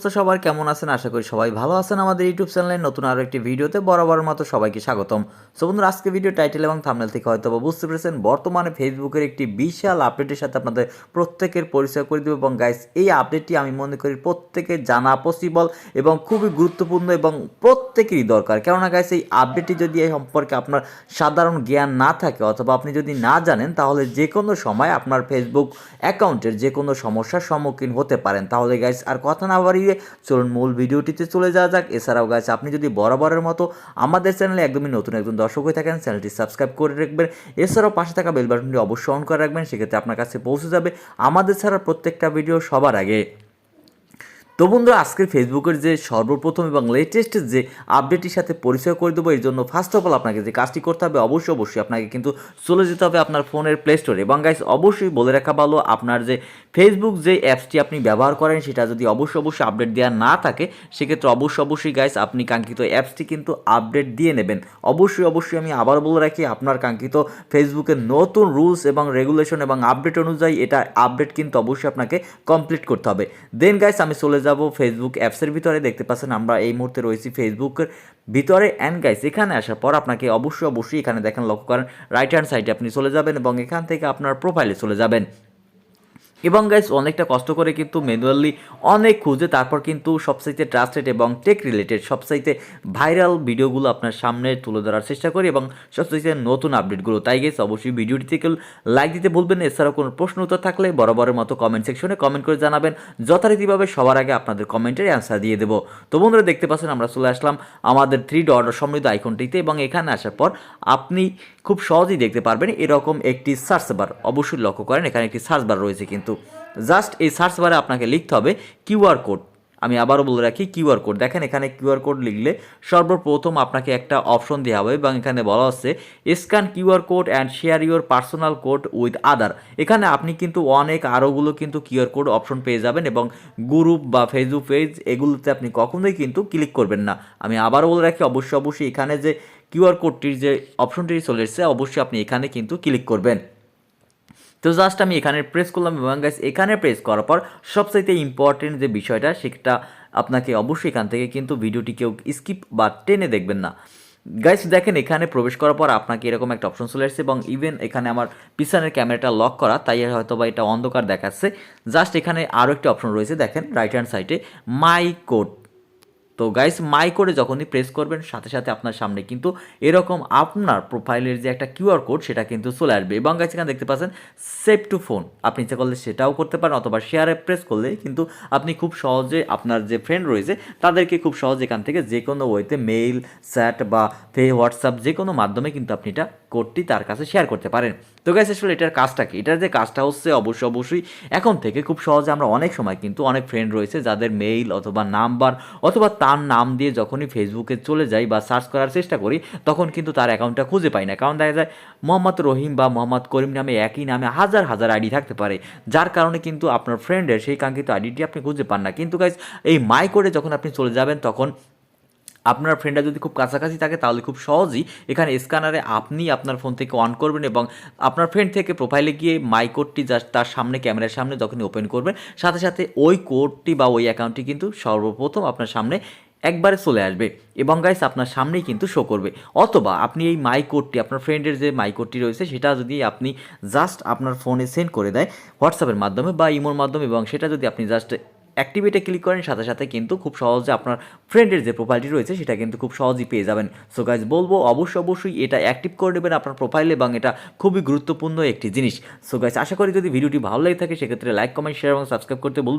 অবস্থা সবার কেমন আছেন? আশা করি সবাই ভালো আছেন আমাদের ইউটিউব চ্যানেলে নতুন আরও একটি ভিডিওতে বরাবর মতো সবাইকে স্বাগতম। সো বন্ধুরা, আজকে ভিডিও টাইটেল এবং থামনেল থেকে হয়তো বুঝতে পেরেছেন, বর্তমানে ফেসবুকের একটি বিশাল আপডেটের সাথে আপনাদের প্রত্যেকের পরিচয় করে দেবো। এবং গাইস এই আপডেটটি আমি মনে করি প্রত্যেকের জানা পসিবল এবং খুবই গুরুত্বপূর্ণ এবং প্রত্যেকেরই দরকার। কেননা গাইস এই আপডেটটি যদি এই সম্পর্কে আপনার সাধারণ জ্ঞান না থাকে অথবা আপনি যদি না জানেন, তাহলে যে কোনো সময় আপনার ফেসবুক অ্যাকাউন্টের যে কোনো সমস্যার সম্মুখীন হতে পারেন। তাহলে গাইস আর কথা না বাড়িয়ে চলুন মূল ভিডিওটিতে চলে যাওয়া যাক। এছাড়াও গাছ আপনি যদি বরাবরের মতো আমাদের চ্যানেলে একদমই নতুন একজন দর্শক হয়ে থাকেন, চ্যানেলটি সাবস্ক্রাইব করে রাখবেন। এছাড়াও পাশে থাকা বেল বাটনটি অবশ্যই অন করে রাখবেন, সেক্ষেত্রে আপনার কাছে পৌঁছে যাবে আমাদের ছাড়া প্রত্যেকটা ভিডিও সবার আগে। তো বন্ধুরা, আজকের ফেসবুকের যে সর্বপ্রথম এবং লেটেস্ট যে আপডেটটির সাথে পরিচয় করে দেবো, এর জন্য ফার্স্ট অফ অল আপনাকে যে কাজটি করতে হবে, অবশ্যই অবশ্যই আপনাকে কিন্তু চলে যেতে হবে আপনার ফোনের প্লে স্টোরে এবং গাইস অবশ্যই বলে রাখা ভালো, আপনার যে ফেসবুক যে অ্যাপসটি আপনি ব্যবহার করেন, সেটা যদি অবশ্যই অবশ্যই আপডেট দেওয়া না থাকে, সেক্ষেত্রে অবশ্যই অবশ্যই গাইস আপনি কাঙ্ক্ষিত অ্যাপসটি কিন্তু আপডেট দিয়ে নেবেন। অবশ্যই অবশ্যই আমি আবার বলে রাখি, আপনার কাঙ্ক্ষিত ফেসবুকের নতুন রুলস এবং রেগুলেশন এবং আপডেট অনুযায়ী এটা আপডেট কিন্তু অবশ্যই আপনাকে কমপ্লিট করতে হবে। দেন গাইস আমি চলে যাব ফেসবুক অ্যাপসের ভিতরে, দেখতে পাচ্ছেন আমরা এই মুহূর্তে রয়েছি ফেসবুকের ভিতরে। অ্যান্ড গাইস এখানে আসার পর আপনাকে অবশ্যই অবশ্যই এখানে দেখেন, লক্ষ্য করেন রাইট হ্যান্ড সাইডে আপনি চলে যাবেন এবং এখান থেকে আপনার প্রোফাইলে চলে যাবেন। এবং গাইস অনেকটা কষ্ট করে কিন্তু ম্যানুয়ালি অনেক খুঁজে, তারপর কিন্তু সবসাইতে ট্রাস্টেড এবং টেক রিলেটেড সবসাইতে ভাইরাল ভিডিওগুলো আপনার সামনে তুলে ধরার চেষ্টা করি এবং সবসাইতে নতুন আপডেটগুলো তাই গেস অবশ্যই ভিডিওটি থেকে লাইক দিতে বলবেন এছাড়াও কোনো প্রশ্ন উত্তর থাকলে বরাবরের মতো কমেন্ট সেকশনে কমেন্ট করে জানাবেন। যথারীতিভাবে সবার আগে আপনাদের কমেন্টের অ্যান্সার দিয়ে দেবো। তো বন্ধুরা, দেখতে পাচ্ছেন আমরা চলে আসলাম আমাদের থ্রি ডট সমৃদ্ধ আইকনটিতে এবং এখানে আসার পর আপনি খুব সহজেই দেখতে পারবেন এরকম একটি সার্চ বার অবশ্যই লক্ষ্য করেন, এখানে একটি সার্চ বার রয়েছে কিন্তু। জাস্ট এই সার্চ বারে আপনাকে লিখতে হবে কিউআর কোড। আমি আবারও বলে রাখি কিউআর কোড। দেখেন এখানে কিউআর কোড লিখলে সর্বপ্রথম আপনাকে একটা অপশন দেওয়া হবে এবং এখানে বলা হচ্ছে scan QR code and share your personal code with other. এখানে আপনি কিন্তু অনেক আরোগুলো কিন্তু কিউআর কোড অপশন পেয়ে যাবেন এবং গ্রুপ বা ফেসবুক পেজ এগুলোতে আপনি কখনোই কিন্তু ক্লিক করবেন না। আমি আবারও বলে রাখি অবশ্যই অবশ্যই এখানে যে কিউআর কোডটির যে অপশনটি চলে এসেছে, অবশ্যই আপনি এখানে কিন্তু ক্লিক করবেন। তো জাস্ট আমি এখানে প্রেস করলাম এবং গাইস এখানে প্রেস করার পর সবচাইতে ইম্পর্টেন্ট যে বিষয়টা, সেটা আপনাকে অবশ্যই এখান থেকে কিন্তু ভিডিওটি কেউ স্কিপ বা টেনে দেখবেন না। গাইস দেখেন এখানে প্রবেশ করার পর আপনাকে এরকম একটা অপশন চলে আসছে এবং ইভেন এখানে আমার পিছনের ক্যামেরাটা লক করা, তাই হয়তো বা এটা অন্ধকার দেখাচ্ছে। জাস্ট এখানে আরও একটি অপশন রয়েছে, দেখেন রাইট হ্যান্ড সাইডে মাই কোড তো গাইস মাই করে যখনই প্রেস করবেন, সাথে সাথে আপনার সামনে কিন্তু এরকম আপনার প্রোফাইলের যে একটা কিউআর কোড সেটা কিন্তু চলে আসবে। এবং গাইস এখানে দেখতে পাচ্ছেন সেভ টু ফোন আপনি ইচ্ছা করলে সেটাও করতে পারেন, অথবা শেয়ারে প্রেস করলে কিন্তু আপনি খুব সহজে আপনার যে ফ্রেন্ড রয়েছে, তাদেরকে খুব সহজে এখান থেকে যে কোনো ওয়েতে মেইল চ্যাট বা ফে হোয়াটসঅ্যাপ যে কোনো মাধ্যমে কিন্তু আপনি এটা কোডটি তার কাছে শেয়ার করতে পারেন। তো গাইস আসলে এটার কাজটা কি? এটার যে কাজটা হচ্ছে অবশ্যই অবশ্যই এখন থেকে খুব সহজে আমরা অনেক সময় কিন্তু অনেক ফ্রেন্ড রয়েছে যাদের মেইল অথবা নাম্বার অথবা তার নাম দিয়ে যখনই ফেসবুকে চলে যাই বা সার্চ করার চেষ্টা করি, তখন কিন্তু তার অ্যাকাউন্টটা খুঁজে পাই না। কারণ দেখা যায়, মোহাম্মদ রহিম বা মোহাম্মদ করিম নামে একই নামে হাজার হাজার আইডি থাকতে পারে, যার কারণে কিন্তু আপনার ফ্রেন্ডের সেই কাঙ্ক্ষিত আইডিটি আপনি খুঁজে পান না। কিন্তু গাইজ এই মাই করে যখন আপনি চলে যাবেন, তখন আপনার ফ্রেন্ডরা যদি খুব কাছাকাছি থাকে, তাহলে খুব সহজেই এখানে স্ক্যানারে আপনি আপনার ফোন থেকে অন করবেন এবং আপনার ফ্রেন্ড থেকে প্রোফাইলে গিয়ে মাই কোডটি জাস্ট তার সামনে, ক্যামেরার সামনে যখনই ওপেন করবেন, সাথে সাথে ওই কোডটি বা ওই অ্যাকাউন্টটি কিন্তু সর্বপ্রথম আপনার সামনে একবারে চলে আসবে এবং গাইস আপনার সামনেই কিন্তু শো করবে। অথবা আপনি এই মাই কোডটি আপনার ফ্রেন্ডের যে মাই কোডটি রয়েছে, সেটা যদি আপনি জাস্ট আপনার ফোনে সেন্ড করে দেয় হোয়াটসঅ্যাপের মাধ্যমে বা ইমোর মাধ্যমে এবং সেটা যদি আপনি জাস্ট অ্যাক্টিভেটে ক্লিক করেন, সাথে সাথে কিন্তু খুব সহজে আপনার ফ্রেন্ডের যে প্রোফাইলটি রয়েছে, সেটা কিন্তু খুব সহজেই পেয়ে যাবেন। সো গাইজ বলব অবশ্যই অবশ্যই এটা অ্যাক্টিভ করে নেবেন আপনার প্রোফাইলে এবং এটা খুবই গুরুত্বপূর্ণ একটি জিনিস। সো গাইজ আশা করি যদি ভিডিওটি ভালো লাগে থাকে, সেক্ষেত্রে লাইক কমেন্ট শেয়ার এবং সাবস্ক্রাইব করতে বলবেন